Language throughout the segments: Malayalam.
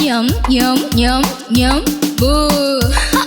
Yum, yum, yum, yum, boo.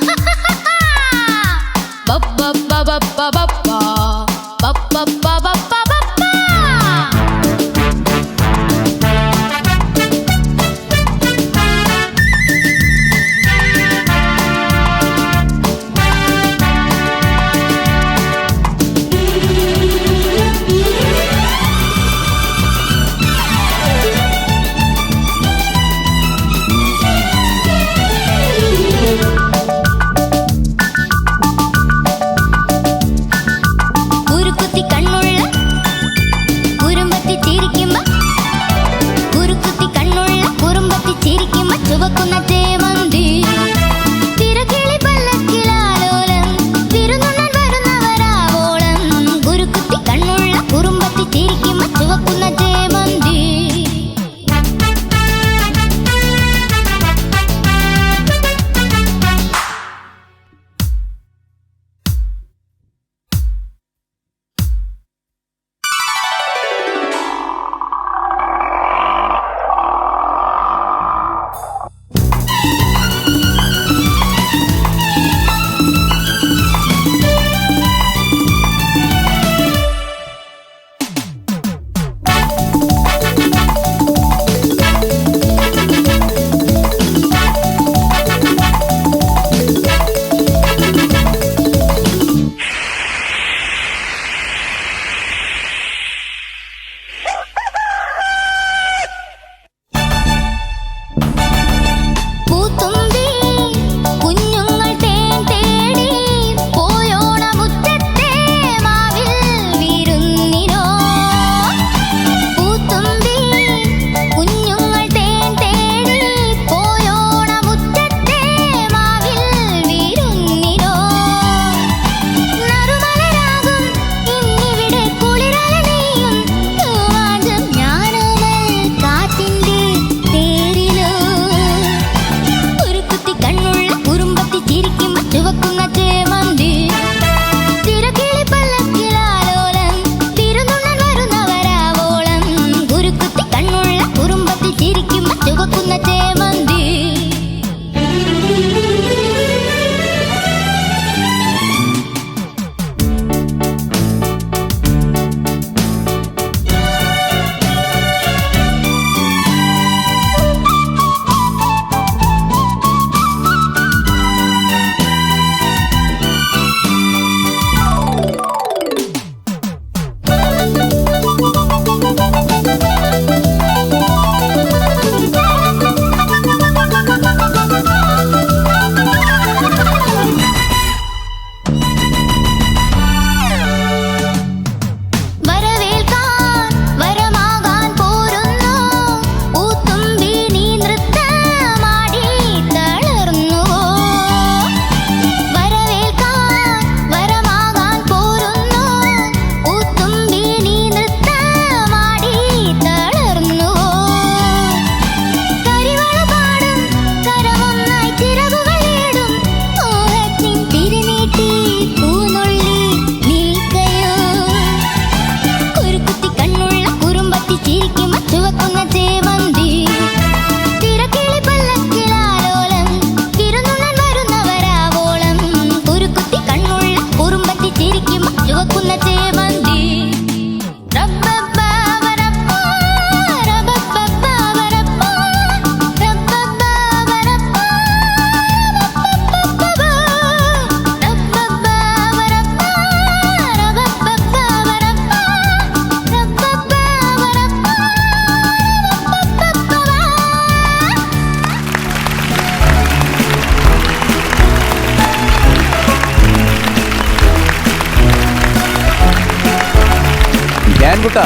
ചിരിക്കുമ്പോ ചുവക്കുന്ന ചേമന്തി വരവേൽക്കാൻ ഞാൻ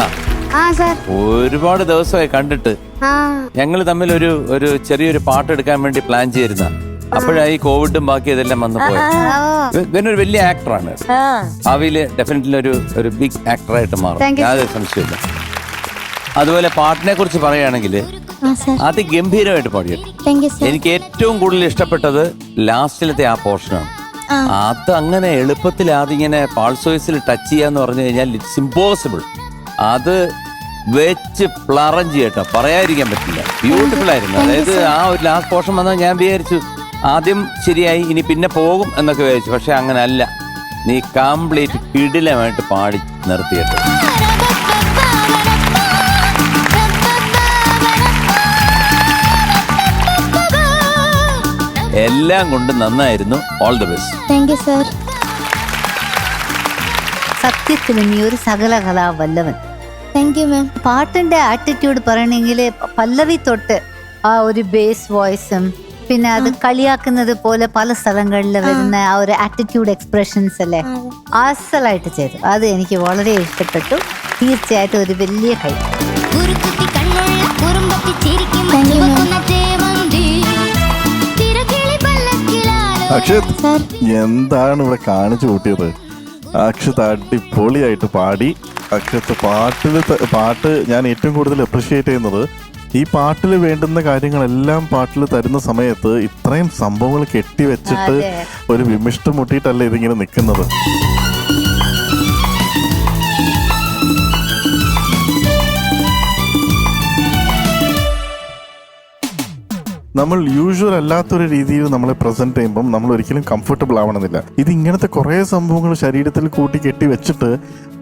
ആ സാർ. ഒരുപാട് ദിവസമായി കണ്ടിട്ട് ആ. ഞങ്ങൾ തമ്മിൽ ഒരു ഒരു ചെറിയൊരു പാട്ട് എടുക്കാൻ വേണ്ടി പ്ലാൻ ചെയ്തിരുന്ന അപ്പോഴായി കോവിഡും ബാക്കി ഇതെല്ലാം വന്നു പോയത്. ഇവനൊരു വലിയ ആക്ടറാണ്. ഭാവിയിൽ ഡെഫിനറ്റ്ലി ഒരു ഒരു ബിഗ് ആക്ടറായിട്ട് മാറും. Thank you, യാതൊരു സംശയമില്ല അതുപോലെ പാട്ടിനെ കുറിച്ച് പറയുകയാണെങ്കിൽ ആ സാർ അതിഗംഭീരമായിട്ട് പാടിയിട്ട് താങ്ക് യു സാർ എനിക്ക് ഏറ്റവും കൂടുതൽ ഇഷ്ടപ്പെട്ടത് ലാസ്റ്റിലത്തെ ആ പോർഷനാണ്. അത് അങ്ങനെ എളുപ്പത്തിൽ അതിങ്ങനെ പാൾസോയ്സിൽ ടച്ച് ചെയ്യാന്ന് പറഞ്ഞു കഴിഞ്ഞാൽ ഇറ്റ്സ് ഇമ്പോസിബിൾ അത് വെച്ച് പ്ലറഞ്ച് കേട്ടോ. പറയാതിരിക്കാൻ പറ്റില്ല. ബ്യൂട്ടിഫുൾ ആയിരുന്നു. അതായത് ആ ഒരു ലാസ്റ്റ് പോർഷൻ വന്നാൽ ഞാൻ വിചാരിച്ചു ആദ്യം ശരിയായി ഇനി പിന്നെ പോകും എന്നൊക്കെ വിചാരിച്ചു. പക്ഷെ അങ്ങനെ അല്ല നീ കംപ്ലീറ്റ് കിടിലമായിട്ട് പാടി നിർത്തിയിട്ട് എല്ലാം കൊണ്ട് നന്നായിരുന്നു. All the best thank you sir സത്യത്തിൽ നീ ഒരു സകല കലാവല്ലവൻ താങ്ക് യു മാം പാട്ടിന്റെ ആറ്റിറ്റ്യൂഡ് പറയണമെങ്കിൽ പല്ലവി തൊട്ട് ആ ഒരു ബേസ് വോയിസും പിന്നെ അത് കളിയാക്കുന്നത് പോലെ പല സ്ഥലങ്ങളിൽ വരുന്ന ആ ഒരു ആറ്റിറ്റ്യൂഡ് എക്സ്പ്രഷൻസ് അല്ലേ? അസലായിട്ട് ചെയ്തു. അത് എനിക്ക് വളരെ ഇഷ്ടപ്പെട്ടു. തീർച്ചയായിട്ടും ഒരു വലിയ കൈ. അക്ഷത് എന്താണ് ഇവിടെ കാണിച്ചു കൂട്ടിയത്? അക്ഷത് അടിപൊളിയായിട്ട് പാടി. അക്ഷത്ത് പാട്ടിൽ പാട്ട് ഞാൻ ഏറ്റവും കൂടുതൽ അപ്രിഷിയേറ്റ് ചെയ്യുന്നത് ഈ പാട്ടിൽ വേണ്ടുന്ന കാര്യങ്ങളെല്ലാം പാട്ടിൽ തരുന്ന സമയത്ത് ഇത്രയും സംഭവങ്ങൾ കെട്ടിവെച്ചിട്ട്. ഒരു വിമിഷ്ടം മുട്ടിയിട്ടല്ലേ ഇതിങ്ങനെ നിൽക്കുന്നത് നമ്മൾ യൂഷ്വൽ അല്ലാത്തൊരു രീതിയിൽ നമ്മളെ പ്രസന്റ് ചെയ്യുമ്പം നമ്മൾ ഒരിക്കലും കംഫർട്ടബിൾ ആവണമെന്നില്ല. ഇത് ഇങ്ങനത്തെ കുറേ സംഭവങ്ങൾ ശരീരത്തിൽ കൂട്ടി കെട്ടി വെച്ചിട്ട്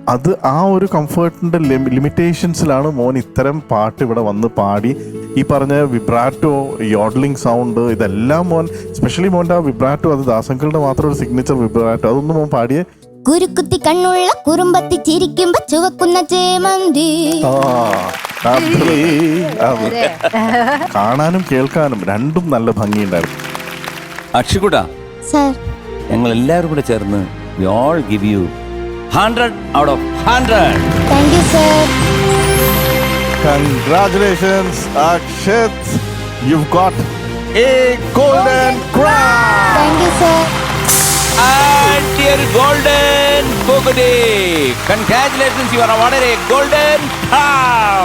അത് ആ ഒരു കംഫേർട്ടിന്റെ ലിമിറ്റേഷൻസിലാണ് മോൻ ഇത്തരം പാട്ട് ഇവിടെ വന്ന് പാടി. ഈ പറഞ്ഞ വിബ്രാറ്റോ യോഡ്ലിംഗ് സൗണ്ട് ഇതെല്ലാം മോൻ സ്പെഷ്യലി മോന്റെ ആ വിബ്രാറ്റോ അത് ദാസങ്കളുടെ മാത്രം ഒരു സിഗ്നേച്ചർ വിബ്രാറ്റോ അതൊന്നും മോൻ പാടിയേ കുരുക്കുത്തി കണ്ണുള്ള കുറുമ്പത്തി ചിരിക്കുമ്പോ ചുവക്കുന്ന ചേമന്തി. അത്. കാണാനും കേൾക്കാനും രണ്ടും നല്ല ഭംഗിയുണ്ടായിരുന്നു. അക്ഷികുട സർ. ഞങ്ങൾ എല്ലാവരും കൂടെ ചേർന്ന് we all give you hundred out of hundred thank you sir Congratulations, Akshat. You got a golden crown. Thank you sir And here is Golden Pogode. Congratulations, you are awarded a Golden Palm.